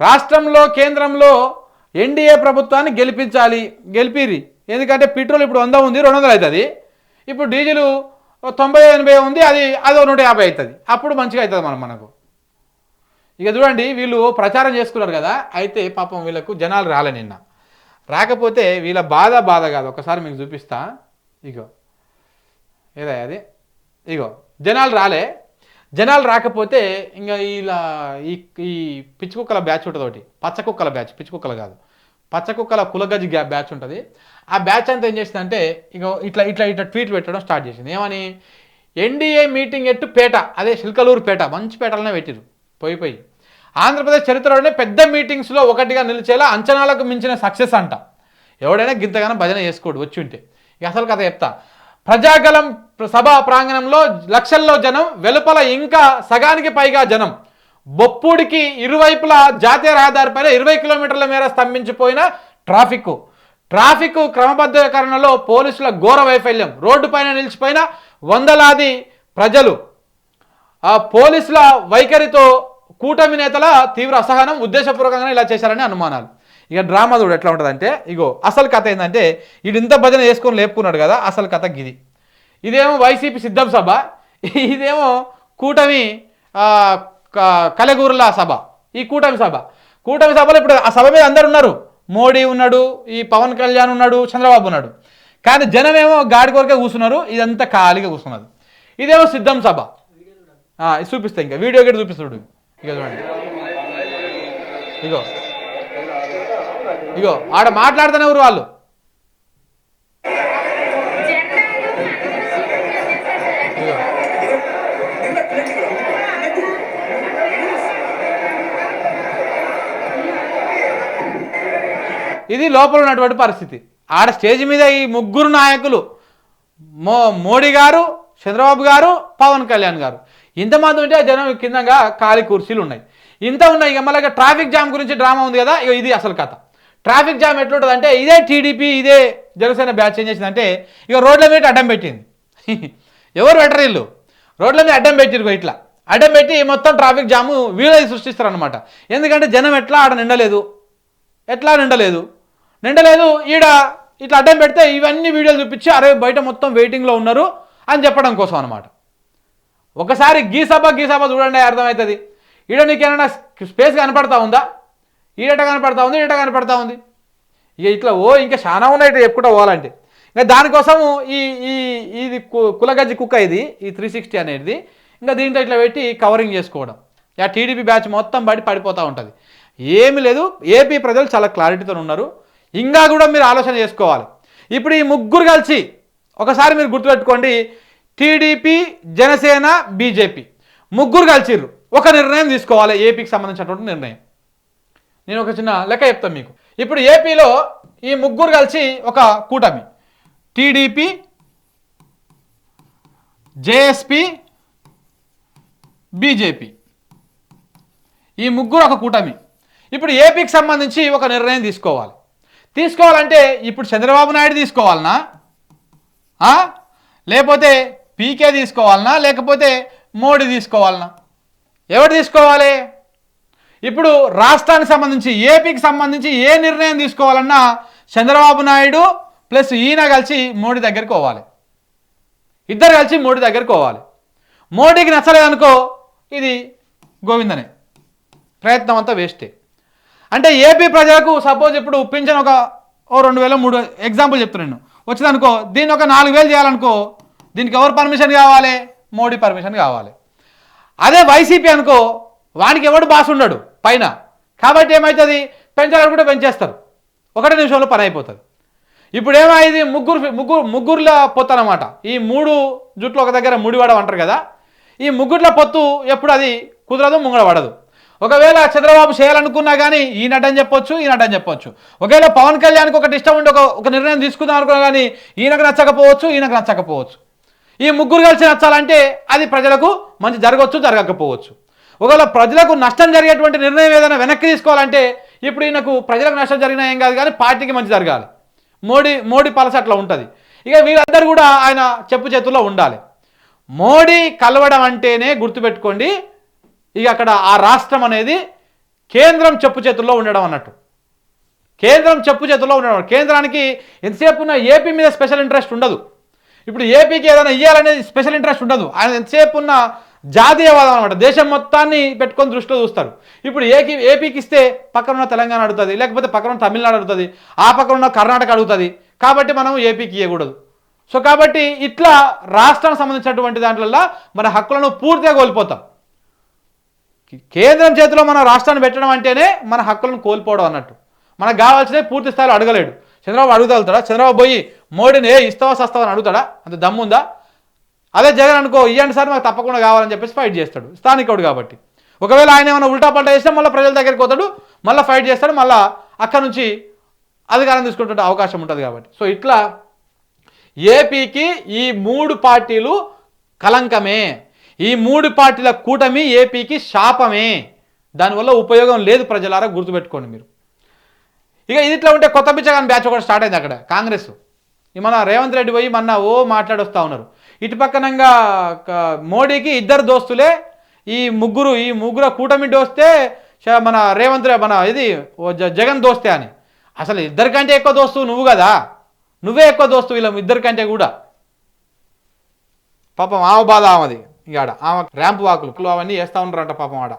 రాష్ట్రంలో కేంద్రంలో ఎన్డీఏ ప్రభుత్వాన్ని గెలిపించాలి గెలిపిరి. ఎందుకంటే పెట్రోల్ ఇప్పుడు వంద ఉంది రెండు వందలు అవుతుంది. ఇప్పుడు డీజిల్ తొంభై ఎనభై ఉంది అది అది నూట యాభై అవుతుంది. అప్పుడు మంచిగా అవుతుంది మనం మనకు. ఇక చూడండి వీళ్ళు ప్రచారం చేసుకున్నారు కదా అయితే పాపం వీళ్ళకు జనాలు రాలే నిన్న. రాకపోతే వీళ్ళ బాధ బాధ కాదు. ఒకసారి మీకు చూపిస్తా. ఇగో. ఏదా అది? ఇగో. జనాలు రాలే. జనాలు రాకపోతే ఇంకా ఇలా ఈ ఈ పిచ్చి కుక్కల బ్యాచ్ ఉంటుంది ఒకటి. పచ్చ కుక్కల బ్యాచ్ పిచ్చి కుక్కలు కాదు. పచ్చ కుక్కల కులగజ్జి బ్యాచ్ ఉంటుంది. ఆ బ్యాచ్ అంతా ఏం చేసిందంటే ఇక ఇట్లా ఇట్లా ఇట్లా ట్వీట్ పెట్టడం స్టార్ట్ చేసింది. ఏమని? ఎన్డీఏ మీటింగ్ ఎట్టు పేట అదే శిల్కలూరు పేట మంచి పేటలనే పెట్టిరు పోయి పోయి. ఆంధ్రప్రదేశ్ చరిత్రలోనే పెద్ద మీటింగ్స్లో ఒకటిగా నిలిచేలా అంచనాలకు మించిన సక్సెస్ అంట. ఎవడైనా గింతగానో భజన చేసుకోడు వచ్చి ఉంటే. ఇక అసలు కథ చెప్తా. ప్రజాగలం సభా ప్రాంగణంలో లక్షల్లో జనం వెలుపల ఇంకా సగానికి పైగా జనం. బొప్పుడికి ఇరువైపులా జాతీయ రహదారిపైన ఇరవై కిలోమీటర్ల మేర స్తంభించిపోయిన ట్రాఫిక్ ట్రాఫిక్ క్రమబద్ధీకరణలో పోలీసుల ఘోర వైఫల్యం. రోడ్డుపైన నిలిచిపోయిన వందలాది ప్రజలు. ఆ పోలీసుల వైఖరితో కూటమి నేతల తీవ్ర అసహనం ఉద్దేశపూర్వకంగా ఇలా చేశారని అనుమానాలు. ఇక డ్రామా చూడు ఎట్లా ఉంటుందంటే ఇగో అసలు కథ ఏంటంటే వీడు ఇంత భజన వేసుకొని లేపుకున్నాడు కదా అసలు కథ గిది. ఇదేమో వైసీపీ సిద్ధం సభ ఇదేమో కూటమి కలగూరుల సభ ఈ కూటమి సభ. కూటమి సభలో ఇప్పుడు ఆ సభ మీద అందరు ఉన్నారు. మోడీ ఉన్నాడు ఈ పవన్ కళ్యాణ్ ఉన్నాడు చంద్రబాబు ఉన్నాడు. కానీ జనమేమో గాడి కొరకే కూర్చున్నారు ఇదంతా ఖాళీగా కూర్చున్నది. ఇదేమో సిద్ధం సభ. ఇది చూపిస్తా ఇంకా. వీడియో గట్టి చూపిస్తాడు ఇక చూడండి. ఇగో. ఇగో ఆడ మాట్లాడుతున్న ఊరు వాళ్ళు? ఇది లోపల ఉన్నటువంటి పరిస్థితి. ఆడ స్టేజ్ మీద ఈ ముగ్గురు నాయకులు మో మోడీ గారు చంద్రబాబు గారు పవన్ కళ్యాణ్ గారు. ఇంతమంది ఉంటే జనం కిందగా ఖాళీ కుర్చీలు ఉన్నాయి. ఇంత ఉన్నాయి ఇక మళ్ళీ ట్రాఫిక్ జామ్ గురించి డ్రామా ఉంది కదా ఇక ఇది అసలు కథ. ట్రాఫిక్ జామ్ ఎట్లుంటుందంటే ఇదే టీడీపీ ఇదే జనసేన బ్యాచ్ ఏం చేసిందంటే ఇక రోడ్ల మీద అడ్డం పెట్టింది. ఎవరు పెట్టరు వీళ్ళు? రోడ్ల మీద అడ్డం పెట్టిరు ఇట్లా. అడ్డం పెట్టి మొత్తం ట్రాఫిక్ జాము వీళ్ళే సృష్టిస్తారు అనమాట ఎందుకంటే జనం ఎట్లా ఆడ నిండలేదు? ఎట్లా నిండలేదు? నిండలేదు ఈడ ఇట్లా అడ్డం పెడితే ఇవన్నీ వీడియోలు చూపించి అరే బయట మొత్తం వెయిటింగ్లో ఉన్నారు అని చెప్పడం కోసం అనమాట ఒకసారి గీసభ గీసభ చూడండి అర్థమవుతుంది. ఈడ నీకేమైనా స్పేస్ కనపడతా ఉందా? ఈడట కనపడతా ఉంది ఈడట కనపడతా ఉంది? ఇక ఇట్లా ఓ ఇంకా చాలా ఉన్నాయి ఇట్లా చెప్పుకుంటా పోవాలంటే. ఇంకా దానికోసము ఈ ఈ ఇది కు- కులగజ్జి కుక్క ఇది ఈ త్రీ సిక్స్టీ అనేది ఇంకా దీంట్లో ఇట్లా పెట్టి కవరింగ్ చేసుకోవడం. ఆ టీడీపీ బ్యాచ్ మొత్తం పడి పడిపోతూ ఉంటుంది. ఏమి లేదు ఏపీ ప్రజలు చాలా క్లారిటీతో ఉన్నారు. ఇంకా కూడా మీరు ఆలోచన చేసుకోవాలి. ఇప్పుడు ఈ ముగ్గురు కలిసి ఒకసారి మీరు గుర్తుపెట్టుకోండి టీడీపీ జనసేన బీజేపీ. ముగ్గురు కలిసిర్రు. ఒక నిర్ణయం తీసుకోవాలి ఏపీకి సంబంధించినటువంటి నిర్ణయం. నేను ఒక చిన్న లెక్క చెప్తాను మీకు. ఇప్పుడు ఏపీలో ఈ ముగ్గురు కలిసి ఒక కూటమి. TDP JSP BJP. ఈ ముగ్గురు ఒక కూటమి. ఇప్పుడు ఏపీకి సంబంధించి ఒక నిర్ణయం తీసుకోవాలి. తీసుకోవాలంటే ఇప్పుడు చంద్రబాబు నాయుడు తీసుకోవాలనా? లేకపోతే పీకే తీసుకోవాలనా? లేకపోతే మోడీ తీసుకోవాలనా? ఎవరు తీసుకోవాలి? ఇప్పుడు రాష్ట్రానికి సంబంధించి ఏపీకి సంబంధించి ఏ నిర్ణయం తీసుకోవాలన్నా చంద్రబాబు నాయుడు ప్లస్ ఈయన కలిసి మోడీ దగ్గరికి పోవాలి. ఇద్దరు కలిసి మోడీ దగ్గరికి పోవాలి. మోడీకి నచ్చలేదనుకో ఇది గోవిందనే. ప్రయత్నం అంతా వేస్టే. అంటే ఏపీ ప్రజలకు సపోజ్ ఇప్పుడు పింఛన్ ఒక ఓ రెండు వేల మూడు ఎగ్జాంపుల్ చెప్తున్నాను వచ్చిందనుకో దీన్ని ఒక నాలుగు వేలు చేయాలనుకో దీనికి ఎవరు పర్మిషన్ కావాలి? మోడీ పర్మిషన్ కావాలి. అదే వైసీపీ అనుకో వానికి ఎవడు బాస్ ఉండడు పైన. కాబట్టి ఏమవుతుంది పెంచాలనుకుంటే పెంచేస్తారు. ఒకటే నిమిషంలో పని అయిపోతుంది. ఇప్పుడు ఏమైంది? ముగ్గురు ముగ్గురు ముగ్గురులో పొత్తు అనమాట ఈ మూడు జుట్లు ఒక దగ్గర ముడివాడ అంటారు కదా. ఈ ముగ్గురుల పొత్తు ఎప్పుడు అది కుదరదు ముంగడ పడదు. ఒకవేళ చంద్రబాబు చేయాలనుకున్నా కానీ ఈయనటని చెప్పొచ్చు ఈయనటని చెప్పొచ్చు. ఒకవేళ పవన్ కళ్యాణ్కి ఒకటి ఇష్టం ఉండి ఒక ఒక నిర్ణయం తీసుకుందాం అనుకున్నా కానీ ఈయనకు నచ్చకపోవచ్చు ఈయనకు నచ్చకపోవచ్చు. ఈ ముగ్గురు కలిసి నచ్చాలంటే అది ప్రజలకు మంచి జరగవచ్చు జరగకపోవచ్చు. ఒకవేళ ప్రజలకు నష్టం జరిగేటువంటి నిర్ణయం ఏదైనా వెనక్కి తీసుకోవాలంటే ఇప్పుడు ఈయనకు ప్రజలకు నష్టం జరిగినా ఏం కాదు కానీ పార్టీకి మంచి జరగాలి. మోడీ మోడీ పాలసీ అట్లా ఉంటుంది. ఇక వీళ్ళందరూ కూడా ఆయన చెప్పు చేతుల్లో ఉండాలి. మోడీ కలవడం అంటేనే గుర్తుపెట్టుకోండి ఇక అక్కడ ఆ రాష్ట్రం అనేది కేంద్రం చెప్పు చేతుల్లో ఉండడం అన్నట్టు. కేంద్రం చెప్పు చేతుల్లో ఉండడం కేంద్రానికి ఎంతసేపు ఉన్న ఏపీ మీద స్పెషల్ ఇంట్రెస్ట్ ఉండదు. ఇప్పుడు ఏపీకి ఏదైనా ఇవ్వాలనేది స్పెషల్ ఇంట్రెస్ట్ ఉండదు. ఆయన ఎంతసేపు ఉన్న జాతీయవాదం అనమాట దేశం మొత్తాన్ని పెట్టుకొని దృష్టిలో చూస్తారు. ఇప్పుడు ఏకి ఏపీకి ఇస్తే పక్కన ఉన్న తెలంగాణ అడుగుతుంది లేకపోతే పక్కన ఉన్న తమిళనాడు అడుగుతుంది ఆ పక్కన ఉన్న కర్ణాటక అడుగుతుంది. కాబట్టి మనం ఏపీకి ఇవ్వకూడదు సో కాబట్టి ఇట్లా రాష్ట్రానికి సంబంధించినటువంటి దాంట్లో మన హక్కులను పూర్తిగా కోల్పోతాం. కేంద్రం చేతిలో మన రాష్ట్రాన్ని పెట్టడం అంటేనే మన హక్కులను కోల్పోవడం అన్నట్టు. మనకు కావాల్సినవి పూర్తి స్థాయిలో అడగలేడు. చంద్రబాబు అడుగుతాడా చంద్రబాబు పోయి మోడీని ఏ ఇస్తావా సస్తావా అని అడుగుతాడా? అంత దమ్ముందా? అదే జగన్ అనుకో ఇవ్వండి సార్ మాకు తప్పకుండా కావాలని చెప్పేసి ఫైట్ చేస్తాడు. స్థానికుడు కాబట్టి. ఒకవేళ ఆయన ఏమైనా ఉల్టా పల్టా చేస్తే మళ్ళీ ప్రజల దగ్గరికి పోతాడు మళ్ళీ ఫైట్ చేస్తాడు మళ్ళీ అక్కడ నుంచి అధికారం తీసుకుంటుంటే అవకాశం ఉంటుంది కాబట్టి. సో ఇట్లా ఏపీకి ఈ మూడు పార్టీలు కలంకమే. ఈ మూడు పార్టీల కూటమి ఏపీకి శాపమే. దానివల్ల ఉపయోగం లేదు ప్రజలారా గుర్తుపెట్టుకోండి మీరు. ఇక ఇది ఇట్లా ఉంటే కొత్త పిచ్చగాని బ్యాచ్ ఒకటి స్టార్ట్ అయింది అక్కడ కాంగ్రెస్. మన రేవంత్ రెడ్డి పోయి మన ఓ మాట్లాడొస్తా ఉన్నారు. ఇటు పక్కనంగా మోడీకి ఇద్దరు దోస్తులే ఈ ముగ్గురు ఈ ముగ్గురు కూటమి దోస్తే మన రేవంత్ మన ఇది ఓ జ- జగన్ దోస్తే అని. అసలు ఇద్దరికంటే ఎక్కువ దోస్తు నువ్వు కదా. నువ్వే ఎక్కువ దోస్తు వీళ్ళ ఇద్దరికంటే కూడా. పాపం ఆవ బాధ ఆమది. ఇక ఆడ ఆమె ర్యాంప్ వాకులు అవన్నీ వేస్తూ ఉంటారంట పాపం ఆడ.